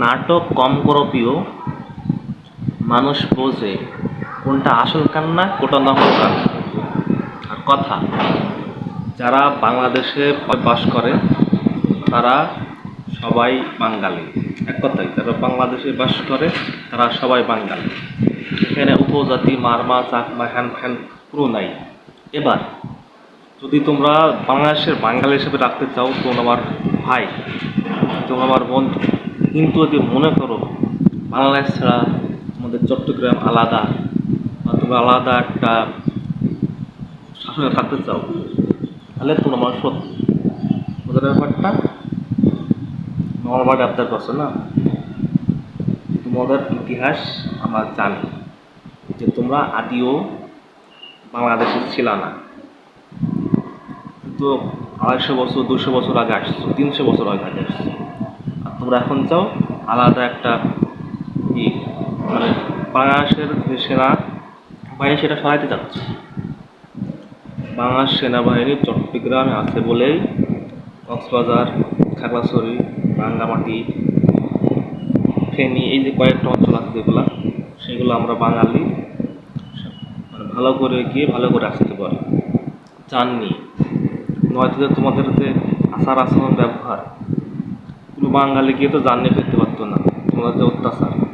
নাটক কম করো প্রিয় মানুষ বোঝে কোনটা আসল কান্না, কোনটা নকল কান্না। আর কথা, যারা বাংলাদেশে বাস করে, তারা সবাই বাঙালি। এক কথাই যারা বাংলাদেশে বাস করে, তারা সবাই বাঙালি। এখানে উপজাতি, মারমা, চাকমা, হ্যান ফ্যান পুরো নাই। এবার, যদি তোমরা বাংলাদেশের বাঙালি হিসেবে রাখতে চাও তোমরা আমার ভাই তোমরা আমার বন্ধু কিন্তু যদি মনে করো, বাংলাদেশ ছাড়া আমাদের চট্টগ্রাম আলাদা বা তোমরা আলাদা একটা শাসনে থাকতে চাও, তাহলে তোমরা সত্যি ওদের ব্যাপারটা আমার বাড়ি আবদার করছ না? তোমাদের ইতিহাস আমরা জানি যে তোমরা আদিও বাংলাদেশে ছিল না। কিন্তু আড়াইশো বছর দুশো বছর আগে আসছো, তিনশো বছর আগে আগে আসছো। তোমরা এখন চাও, আলাদা একটা ই মানে বাংলাদেশের সেনা বাহিনী সেটা সরাইতে চাচ্ছ বাংলাদেশ সেনাবাহিনী চট্টগ্রামে আছে বলেই কক্সবাজার, খাগড়াছড়ি, রাঙ্গামাটি, ফেনী, এই যে কয়েকটা অঞ্চল আছে যেগুলো, সেগুলো আমরা বাঙালি মানে ভালো করে গিয়ে ভালো করে আসতে পারি। চাননি নয়তো তোমাদের যে আচার আচরণ ব্যবহার বাঙালি গিয়ে তো জাননি ফেলতে পারতো না। তোমাদের যে অত্যাচার।